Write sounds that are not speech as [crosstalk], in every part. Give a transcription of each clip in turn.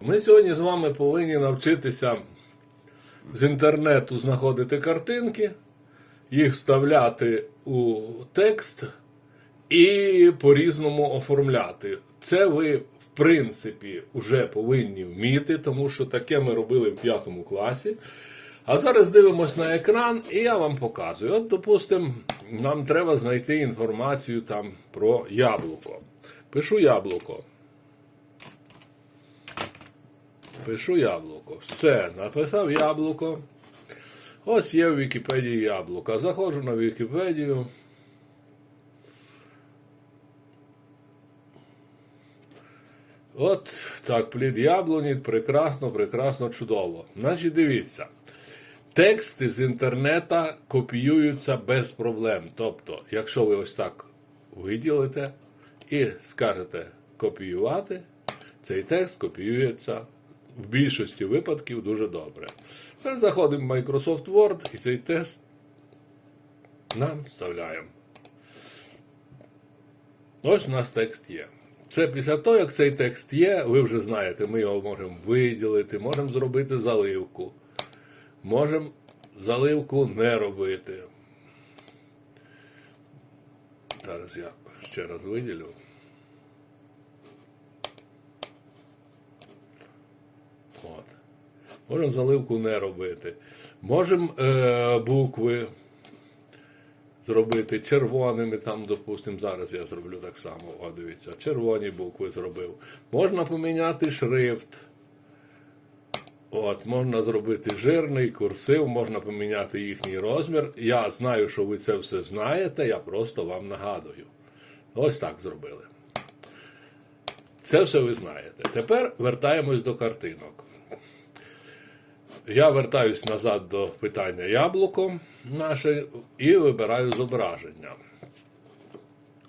Ми сьогодні з вами повинні навчитися з інтернету знаходити картинки, їх вставляти у текст і по-різному оформляти. Це ви, в принципі, вже повинні вміти, тому що таке ми робили в п'ятому класі. А зараз дивимось на екран, і я вам показую. От, допустимо, нам треба знайти інформацію там про яблуко. Пишу яблуко. Пишу яблуко. Все, написав яблуко. Ось є в Вікіпедії яблука. Заходжу на Вікіпедію. От так, плід яблуні, прекрасно, прекрасно, чудово. Значить, дивіться. Тексти з інтернета копіюються без проблем. Тобто, якщо ви ось так виділите і скажете копіювати, цей текст копіюється в більшості випадків дуже добре. Тепер заходимо в Microsoft Word і цей тест нам вставляємо. Ось у нас текст є. Це після того, як цей текст є, ви вже знаєте, ми його можемо виділити, можемо зробити заливку. Можемо заливку не робити. Зараз я ще раз виділю. От. Можемо заливку не робити. Можемо е, букви зробити червоними, там, допустимо, зараз я зроблю так само. О, дивіться, червоні букви зробив. Можна поміняти шрифт. От, можна зробити жирний курсив, можна поміняти їхній розмір. Я знаю, що ви це все знаєте, я просто вам нагадую. Ось так зробили. Це все ви знаєте. Тепер вертаємось до картинок. Я вертаюсь назад до питання яблуко наше і вибираю зображення.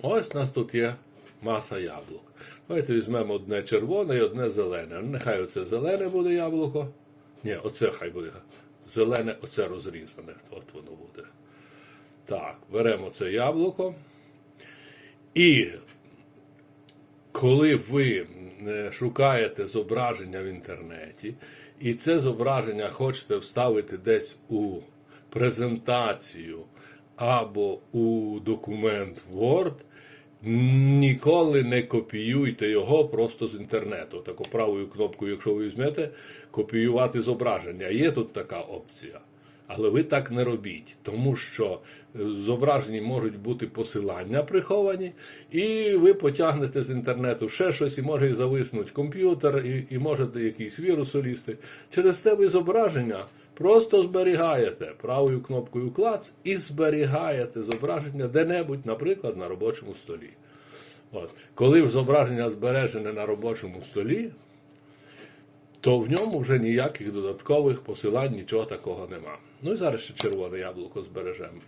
Ось у нас тут є маса яблук. Давайте візьмемо одне червоне і одне зелене. Нехай оце зелене буде яблуко. Ні, оце хай буде. Зелене, оце розрізане. От воно буде. Так, беремо це яблуко. І коли ви е, шукаєте зображення в інтернеті, і це зображення хочете вставити десь у презентацію або у документ Word, ніколи не копіюйте його просто з інтернету. Таку правою кнопкою, якщо ви візьмете, копіювати зображення. Є тут така опція. Але ви так не робіть, тому що в зображенні можуть бути посилання приховані, і ви потягнете з інтернету ще щось, і може і зависнуть комп'ютер, і, і можете якийсь вірус улізти. Через те ви зображення просто зберігаєте правою кнопкою клац і зберігаєте зображення де-небудь, наприклад, на робочому столі. От. Коли зображення збережене на робочому столі, то в ньому вже ніяких додаткових посилань, нічого такого нема. Ну і зараз ще червоне яблуко збережемо.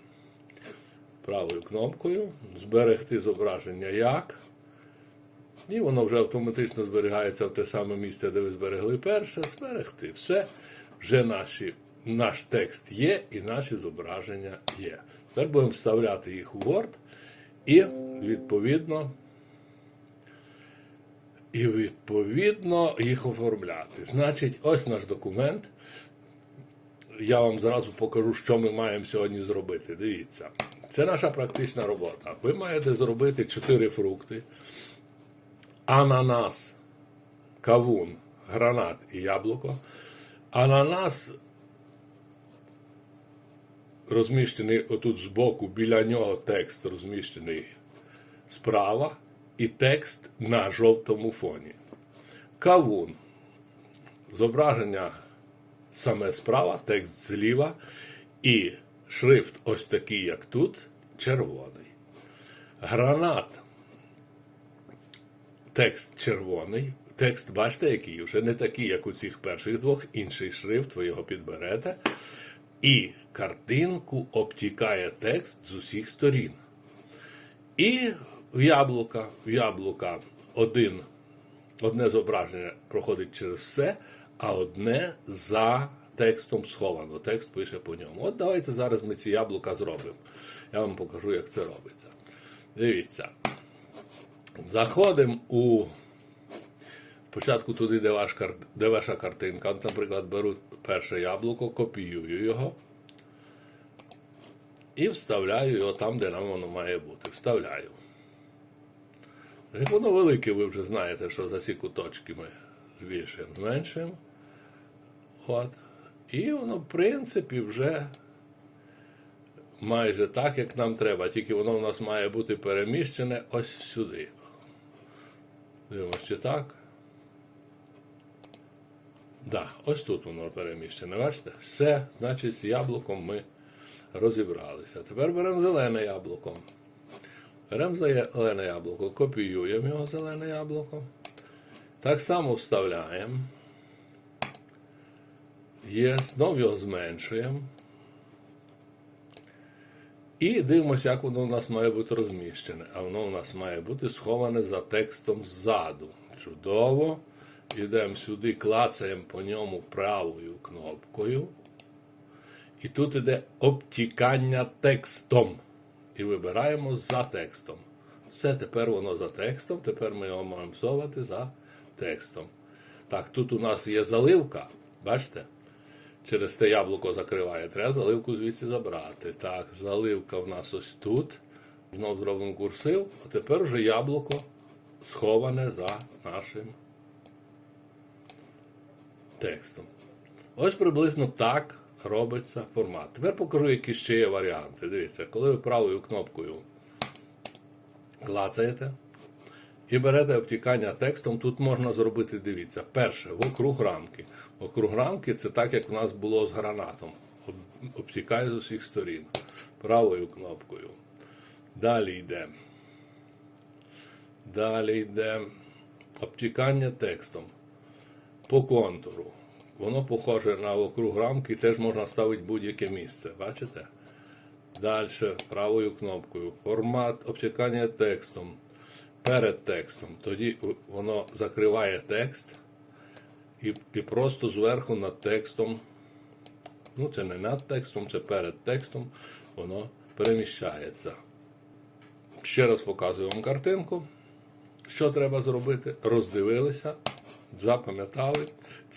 Правою кнопкою. Зберегти зображення як. І воно вже автоматично зберігається в те саме місце, де ви зберегли перше. Зберегти. Все. Вже наші, наш текст є і наші зображення є. Тепер будемо вставляти їх у Word і відповідно і відповідно їх оформляти. Значить, ось наш документ. Я вам зразу покажу, що ми маємо сьогодні зробити. Дивіться, це наша практична робота. Ви маєте зробити чотири фрукти: ананас, кавун, гранат і яблуко. Ананас розміщений отут збоку, біля нього текст розміщений справа і текст на жовтому фоні. Кавун. Зображення саме справа, текст зліва, і шрифт ось такий, як тут, червоний. Гранат. Текст червоний. Текст, бачите, який вже не такий, як у цих перших двох, інший шрифт, ви його підберете. І картинку обтікає текст з усіх сторін. І в яблука, в яблука один, одне зображення проходить через все, а одне за текстом сховано. Текст пише по ньому. От давайте зараз ми ці яблука зробимо. Я вам покажу, як це робиться. Дивіться. Заходимо у Спочатку туди, де, ваш, де ваша картинка. От, наприклад, беру перше яблуко, копіюю його і вставляю його там, де нам воно має бути. Вставляю. [laughs] Воно велике, ви вже знаєте, що за ці куточки ми збільшуємо, зменшуємо. От. І воно, в принципі, вже майже так, як нам треба, тільки воно у нас має бути переміщене ось сюди. Дивимось, чи так. Да, ось тут воно переміщене. Бачите? Все, значить, з яблуком ми розібралися. Тепер беремо зелене яблуко. Беремо зелене яблуко, копіюємо його зелене яблуко. Так само вставляємо. Є, знов його зменшуємо. І дивимося, як воно у нас має бути розміщене. А воно у нас має бути сховане за текстом ззаду. Чудово. Йдемо сюди, клацаємо по ньому правою кнопкою. І тут іде обтікання текстом. І вибираємо за текстом. Все, тепер воно за текстом. Тепер ми його маємо всовувати за текстом. Так, тут у нас є заливка. Бачите? Через те яблуко закриває. Треба заливку звідси забрати. Так, заливка в нас ось тут. Знов зробимо курсив, а тепер вже яблуко сховане за нашим текстом. Ось приблизно так робиться формат. Тепер покажу, які ще є варіанти. Дивіться, коли ви правою кнопкою клацаєте і берете обтікання текстом, тут можна зробити, дивіться, перше, вокруг рамки. Вокруг рамки це так, як у нас було з гранатом. Об- Обтікає з усіх сторін. Правою кнопкою. Далі йде. Далі йде обтікання текстом по контуру. Воно похоже на округ рамки, теж можна ставити будь-яке місце. Бачите? Далі правою кнопкою. Формат обтікання текстом. Перед текстом. Тоді воно закриває текст і, і просто зверху над текстом. Ну, це не над текстом, це перед текстом. Воно переміщається. Ще раз показую вам картинку. Що треба зробити? Роздивилися, запам'ятали. Це